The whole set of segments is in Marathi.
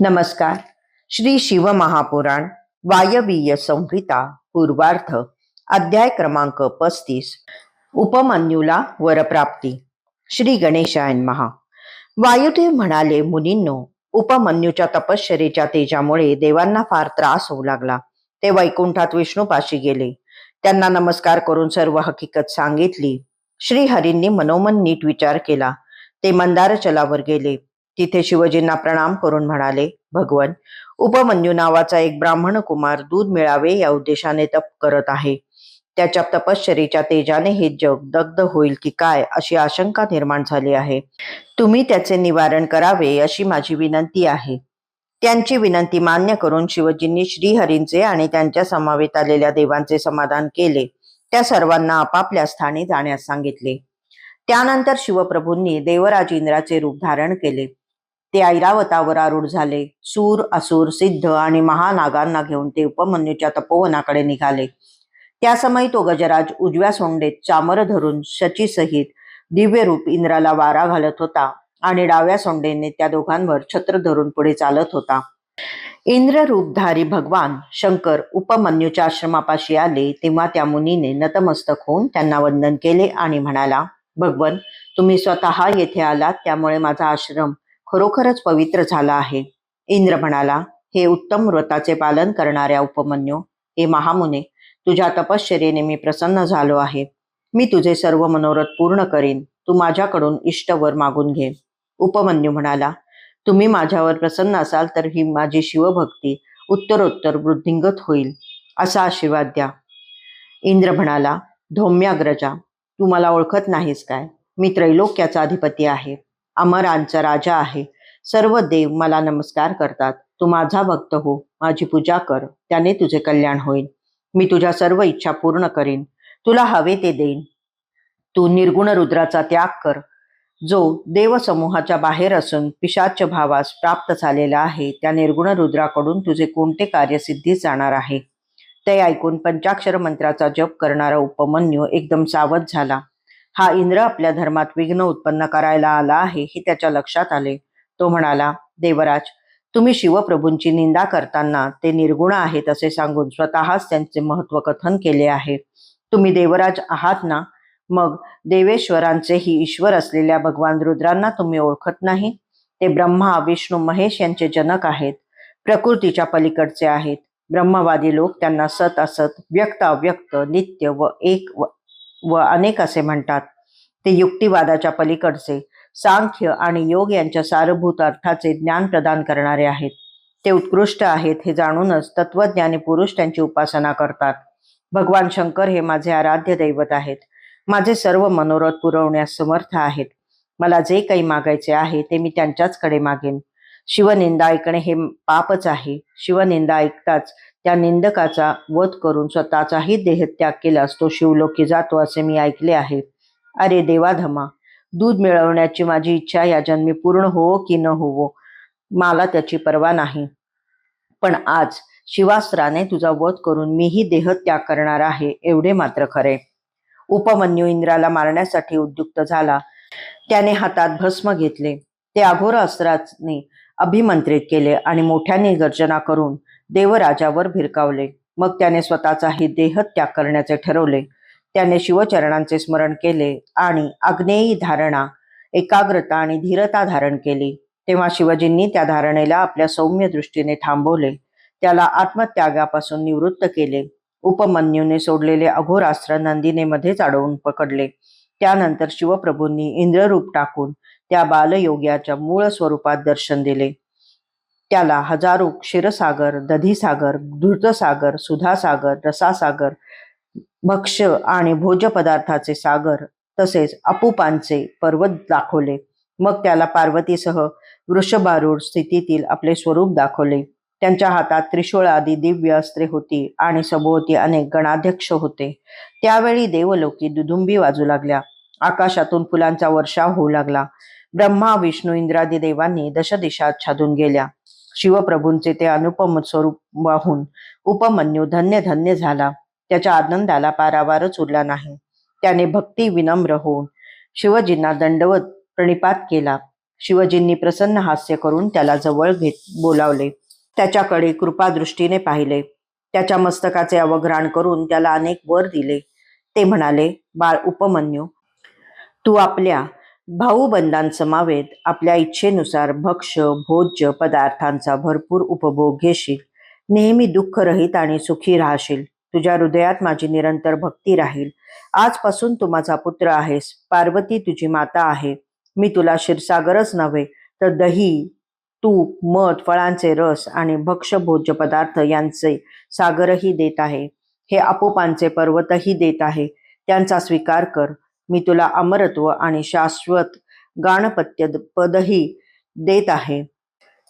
नमस्कार. श्री शिवमहापुराण वायवीय संहिता पूर्वार्थ अध्याय क्रमांक पस्तीस. उपमन्यूला वरप्राप्ती. श्री गणेशायन महा वायुदेव म्हणाले मुनींनो उपमन्यूच्या तपश्चरेच्या तेजामुळे देवांना फार त्रास होऊ लागला. ते वैकुंठात विष्णूपाशी गेले. त्यांना नमस्कार करून सर्व हकीकत सांगितली. श्रीहरींनी मनोमन नीट विचार केला. ते मंदारचलावर गेले. तिथे शिवजींना प्रणाम करून म्हणाले भगवन उपमन्यू नावाचा एक ब्राह्मण कुमार दूध मिळावे या उद्देशाने तप करत आहे. त्याच्या तपश्चरीच्या तेजाने हे जग दग्ध होईल की काय अशी आशंका निर्माण झाली आहे. तुम्ही त्याचे निवारण करावे अशी माझी विनंती आहे. त्यांची विनंती मान्य करून शिवजींनी श्रीहरींचे आणि त्यांच्या समावेत आलेल्या देवांचे समाधान केले. त्या सर्वांना आपापल्या स्थानी जाण्यास सांगितले. त्यानंतर शिवप्रभूंनी देवराज इंद्राचे रूप धारण केले. ते ऐरावतावर आरूढ झाले. सूर असुर सिद्ध आणि महानागांना घेऊन ते उपमन्यूच्या तपोवनाकडे निघाले. त्या समयी तो गजराज उजव्या सोंडेत चामर धरून शचीसहित दिव्य रूप इंद्राला वारा घालत होता आणि डाव्या सोंडेने त्या दोघांवर छत्र धरून पुढे चालत होता. इंद्र रूपधारी भगवान शंकर उपमन्यूच्या आश्रमापाशी आले तेव्हा त्या मुनीने नतमस्तक होऊन त्यांना वंदन केले आणि म्हणाला भगवन तुम्ही स्वतः येथे आलात त्यामुळे माझा आश्रम खरोखरच पवित्र झाला आहे. इंद्र म्हणाला हे उत्तम व्रताचे पालन करणाऱ्या उपमन्यू हे महामुने तुझ्या तपश्चर्येने मी प्रसन्न झालो आहे. मी तुझे सर्व मनोरथ पूर्ण करीन. तू माझ्याकडून इष्टवर मागून घे. उपमन्यू म्हणाला तुम्ही माझ्यावर प्रसन्न असाल तर ही माझी शिवभक्ती उत्तरोत्तर वृद्धिंगत होईल असा आशीर्वाद द्या. इंद्र म्हणाला धौम्याग्रजा तू मला ओळखत नाहीस काय? मी त्रैलोक्याचा अधिपती आहे. अमरांचा राजा आहे. सर्व देव मला नमस्कार करतात. तू माझा भक्त हो. माझी पूजा कर. त्याने तुझे कल्याण होईल. मी तुझ्या सर्व इच्छा पूर्ण करीन. तुला हवे ते देईन. तू निर्गुण रुद्राचा त्याग कर. जो देवसमूहाच्या बाहेर असून पिशाच भावास प्राप्त झालेला आहे त्या निर्गुण रुद्राकडून तुझे कोणते कार्य सिद्धीस जाणार आहे? ते ऐकून पंचाक्षर मंत्राचा जप करणारा उपमन्यू एकदम सावध झाला. हा इंद्र आपल्या धर्मात विघ्न उत्पन्न करायला आला आहे हे त्याच्या लक्षात आले. तो म्हणाला देवराज तुम्ही शिवप्रभूंची निंदा करताना ते निर्गुण आहेत असे सांगून स्वतःच त्यांचे महत्त्व कथन केले आहे. तुम्ही देवराज आहात ना? मग देवेश्वरांचेही ईश्वर असलेल्या भगवान रुद्रांना तुम्ही ओळखत नाही? ते ब्रह्मा विष्णू महेश यांचे जनक आहेत. प्रकृतीच्या पलीकडचे आहेत. ब्रह्मवादी लोक त्यांना सत असत व्यक्त अव्यक्त नित्य व एक व व अनेक असे म्हणतात. ते युक्तिवादाच्या पलीकडचे सांख्य आणि योग यांच्या सारभूत अर्थाचे ज्ञान प्रदान करणारे आहेत. ते उत्कृष्ट आहेत हे जाणूनच तत्वज्ञानी पुरुष त्यांची उपासना करतात. भगवान शंकर हे माझे आराध्य दैवत आहेत. माझे सर्व मनोरथ पुरवण्यास समर्थ आहेत. मला जे काही मागायचे आहे ते मी त्यांच्याचकडे मागेन. शिवनिंदा ऐकणे हे पापच आहे. शिवनिंदा ऐकताच त्या निंदकाचा वध करून स्वतःचाही देहत्याग केल्यास तो शिवलोकी जातो असे मी ऐकले आहे. अरे देवाधमा दूध मिळवण्याची माझी इच्छा या जन्मी पूर्ण होवो की न होवो? मला त्याची पर्वा नाही. पण आज शिवास्त्राने तुझा वध करून मीही देहत्याग करणार आहे एवढे मात्र खरे. उपमन्यू इंद्राला मारण्यासाठी उद्युक्त झाला. त्याने हातात भस्म घेतले. ते अघोर अस्त्राने अभिमंत्रित केले आणि मोठ्याने गर्जना करून देवराजावर भिरकावले. मग त्याने स्वतःचाही देहत्याग करण्याचे ठरवले. त्याने शिवचरणांचे स्मरण केले आणि आग्नेयी धारणा एकाग्रता आणि धीरता धारण केली. तेव्हा शिवजींनी त्या धारणेला आपल्या सौम्य दृष्टीने थांबवले. त्याला आत्मत्यागापासून निवृत्त केले. उपमन्यूने सोडलेले अघोरास्त्र नंदिनेमध्येच अडवून पकडले. त्यानंतर शिवप्रभूंनी इंद्ररूप टाकून त्या बालयोग्याच्या मूळ स्वरूपात दर्शन दिले. त्याला हजारो क्षीरसागर दधीसागर धृतसागर सुधासागर रसासागर भक्ष्य आणि भोजपदार्थाचे सागर तसेच अपुपांचे पर्वत दाखवले. मग त्याला पार्वतीसह वृषभारूढ स्थितीतील आपले स्वरूप दाखवले. त्यांच्या हातात त्रिशूळ आदी दिव्य अस्त्रे होती आणि सभोवती अनेक गणाध्यक्ष होते. त्यावेळी देवलोकी दुदुंबी वाजू लागल्या. आकाशातून फुलांचा वर्षाव होऊ लागला. ब्रह्मा विष्णू इंद्रादी देवांनी दशदिशात छादून गेल्या. शिवप्रभूंचे ते अनुपम स्वरूप वाहून उपमन्यू धन्य धन्य झाला. त्याच्या आनंदाला पारावारच उरला नाही. त्याने भक्ती विनम्र होऊन शिवजींना दंडवत प्रणिपात केला. शिवजींनी प्रसन्न हास्य करून त्याला जवळ घेत बोलावले. त्याच्याकडे कृपादृष्टीने पाहिले. त्याच्या मस्तकाचे अवघ्राण करून त्याला अनेक वर दिले. ते म्हणाले बाळ उपमन्यू तू आपल्या भाऊबंधांसमावेत आपल्या इच्छेनुसार भक्ष भोज्य पदार्थांचा भरपूर उपभोग घेशील. नेहमी दुःखरहित आणि सुखी राहशील. तुझ्या हृदयात माझी निरंतर भक्ती राहील. आजपासून तू माझा पुत्र आहेस. पार्वती तुझी माता आहे. मी तुला क्षीरसागरच नव्हे तर दही तूप मध फळांचे रस आणि भक्ष्य भोज्य पदार्थ यांचे सागरही देत आहे. हे आपोपांचे पर्वतही देत आहे. त्यांचा स्वीकार कर. मी तुला अमरत्व आणि शाश्वत गाणपत्य पदही देत आहे.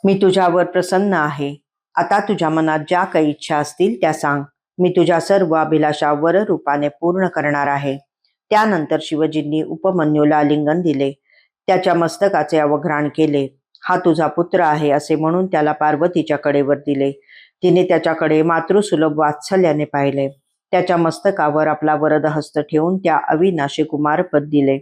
मी तुझ्यावर प्रसन्न आहे. आता तुझ्या मनात ज्या काही इच्छा असतील त्या सांग. मी तुझ्या सर्व अभिलाषा वर रूपाने पूर्ण करणार आहे. त्यानंतर शिवजींनी उपमन्यूला लिंगन दिले. त्याच्या मस्तकाचे अवघ्राण केले. हा तुझा पुत्र आहे असे म्हणून त्याला पार्वतीच्या कडेवर दिले. तिने त्याच्याकडे मातृसुलभ वात्सल्याने पाहिले. त्याच्या मस्तकावर आपला वरद हस्त ठेवून त्या अविनाशी कुमारपद दिले.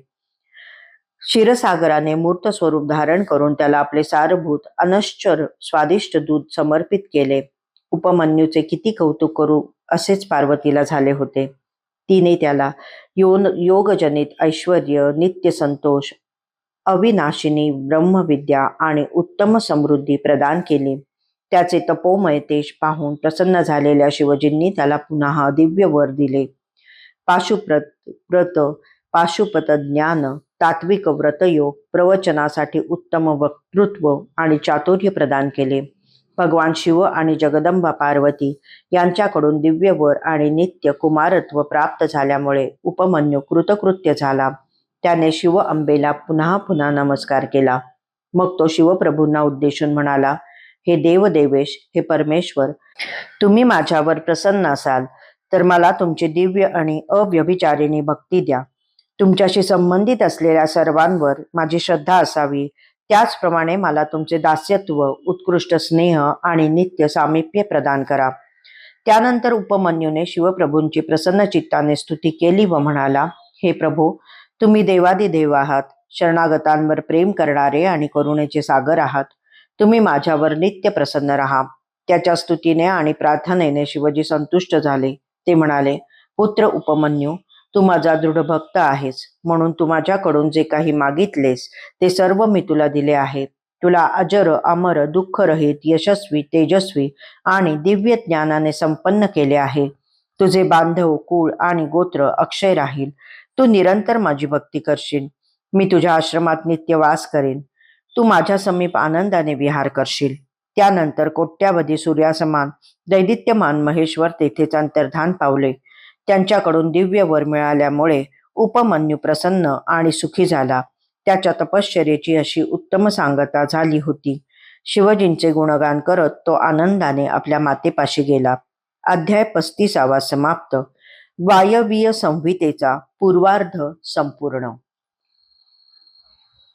क्षीरसागराने मूर्त स्वरूप धारण करून त्याला आपले सारभूत अनश्चर स्वादिष्ट दूध समर्पित केले. उपमन्यूचे किती कौतुक करू असेच पार्वतीला झाले होते. तिने त्याला योन योगजनित ऐश्वर नित्य संतोष अविनाशिनी ब्रह्मविद्या आणि उत्तम समृद्धी प्रदान केली. त्याचे तपोमय तेज पाहून प्रसन्न झालेल्या शिवजींनी त्याला पुन्हा दिव्य वर दिले. पाशुप्रत व्रत पाशुपत ज्ञान तात्विक व्रतयोग प्रवचनासाठी उत्तम वक्तृत्व आणि चातुर्य प्रदान केले. भगवान शिव आणि जगदंबा पार्वती यांच्याकडून दिव्य वर आणि नित्य कुमारत्व प्राप्त झाल्यामुळे उपमन्यू कृतकृत्य झाला. त्याने शिव अंबेला पुन्हा पुन्हा नमस्कार केला. मग तो शिवप्रभूंना उद्देशून म्हणाला हे देवदेवेश हे परमेश्वर तुम्ही माझ्यावर प्रसन्न असाल तर मला तुमची दिव्य आणि अव्यभिचारिणी भक्ती द्या. तुमच्याशी संबंधित असलेल्या सर्वांवर माझी श्रद्धा असावी. त्याचप्रमाणे मला तुमचे दास्यत्व उत्कृष्ट स्नेह आणि नित्य सामिप्य प्रदान करा. त्यानंतर उपमन्यूने शिवप्रभूंची प्रसन्न चित्ताने स्तुती केली व म्हणाला हे प्रभू तुम्ही देवादिदेव आहात. शरणागतांवर प्रेम करणारे आणि करुणेचे सागर आहात. तुम्ही माझ्यावर नित्य प्रसन्न राहा. त्याच्या स्तुतीने आणि प्रार्थनेने शिवजी संतुष्ट झाले. ते म्हणाले पुत्र उपमन्यू तू माझा दृढ भक्त आहेस. म्हणून तू माझ्याकडून जे काही मागितलेस ते सर्व मी तुला दिले आहे. तुला अजर अमर दुःखरहित यशस्वी तेजस्वी आणि दिव्य ज्ञानाने संपन्न केले आहे. तुझे बांधव कुळ आणि गोत्र अक्षय राहील. तू निरंतर माझी भक्ती करशील. मी तुझ्या आश्रमात नित्य वास करेन. तू माझ्या समीप आनंदाने विहार करशील. त्यानंतर कोट्यावधी सूर्यासमान दैदित्यमान महेश्वर तेथेच अंतर्धान पावले. त्यांच्याकडून दिव्य वर मिळाल्यामुळे उपमन्यू प्रसन्न आणि सुखी झाला. त्याच्या तपश्चर्याची अशी उत्तम सांगता झाली होती. शिवजींचे गुणगान करत तो आनंदाने आपल्या मातेपाशी गेला. अध्याय पस्तीसावा समाप्त. वायवीय संहितेचा पूर्वार्ध संपूर्ण.